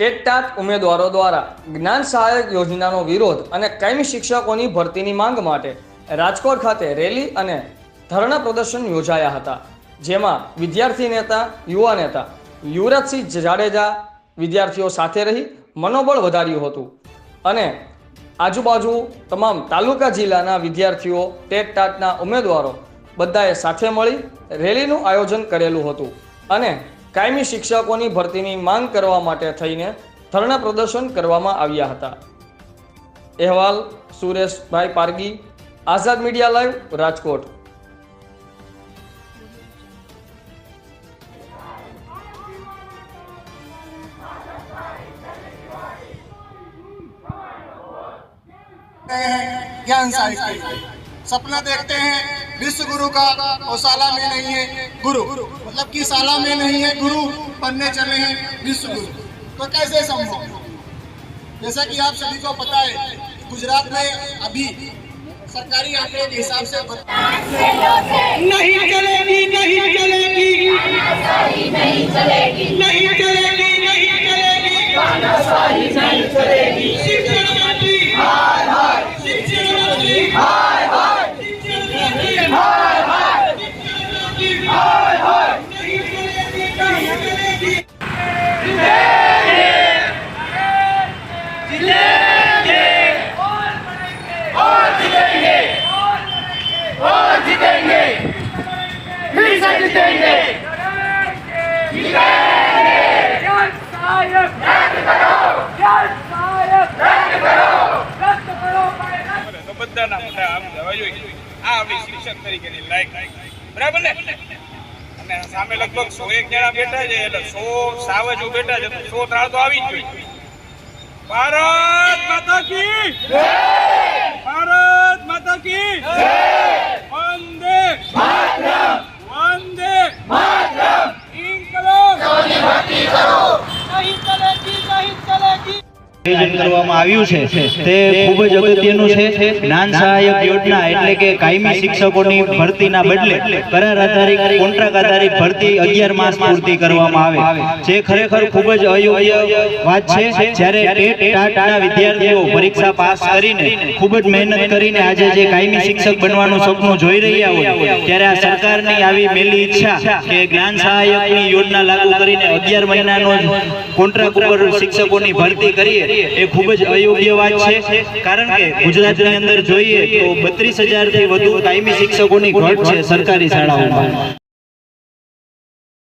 TET TAT ઉમેદવારો દ્વારા જ્ઞાન સહાયક યોજનાનો વિરોધ અને કાયમી શિક્ષકોની ભરતીની માંગ માટે રાજકોટ ખાતે રેલી અને ધરણા પ્રદર્શન યોજાયા હતા, જેમાં વિદ્યાર્થી નેતા, યુવા નેતા યુવરાજસિંહ જાડેજા વિદ્યાર્થીઓ સાથે રહી મનોબળ વધાર્યું હતું અને આજુબાજુ તમામ તાલુકા જિલ્લાના વિદ્યાર્થીઓ ટેટ ટાટના ઉમેદવારો બધાએ સાથે મળી રેલીનું આયોજન કરેલું હતું અને કાયમી શિક્ષકોની ભરતીની માંગ કરવા માટે થઈને ધરણા પ્રદર્શન કરવામાં આવ્યા હતા અહેવાલ સુરેશભાઈ પારગી આઝાદ મીડિયા લાઈવ રાજકોટ हैं ज्ञान साहित्य सपना देखते हैं, विश्व गुरु का और शाला में नहीं है गुरु। मतलब कि शाला में नहीं है गुरु बनने चले हैं विश्व गुरु। तो कैसे संभव? जैसा कि आप सभी को पता है गुजरात में अभी सरकारी आंकड़े के हिसाब से नहीं चलेगी नहीं चलेगी। नहीं चलेगी नहीं चलेगी। नहीं चलेगी બધાના મોટા આમ જવા જોઈએ. આ આપણી શિક્ષક તરીકેની લાયક બરાબર ને? સામે લગભગ સો એક જણા બેઠા છે, એટલે સો સાવજ બેઠા છે સો ત્રણ તો આવી જ જોઈએ. ભારત માતા આયોજન કરવામાં આવ્યું છે. તે ખૂબ જ અગત્યનું છે. જ્ઞાન સહાયક યોજના એટલે કે કાયમી શિક્ષકોની ભરતીના બદલે કરાર આધારિત કોન્ટ્રાક્ટ આધારિત ભરતી અગિયાર માસ પૂરતી કરવામાં આવે. જે ખરેખર ખૂબ જ અયોગ્ય વાત છે. જ્યારે ટેટ ટાટના વિદ્યાર્થીઓ પરીક્ષા પાસ કરીને ખૂબ જ મહેનત કરીને આજે જે કાયમી શિક્ષક બનવાનું સપનું જોઈ રહ્યા હોય ત્યારે આ સરકારની આવી મેલી ઈચ્છા કે જ્ઞાન સહાયકની યોજના લાગુ કરીને અગિયાર મહિનાનો કોન્ટ્રાક્ટ ઉપર શિક્ષકોની ભરતી કરીએ એ ખૂબ જ અયોગ્ય વાત છે. કારણ કે ગુજરાતની અંદર જોઈએ તો બત્રીસ હજારથી વધુ કાયમી શિક્ષકોની ઘટ છે સરકારી શાળાઓમાં.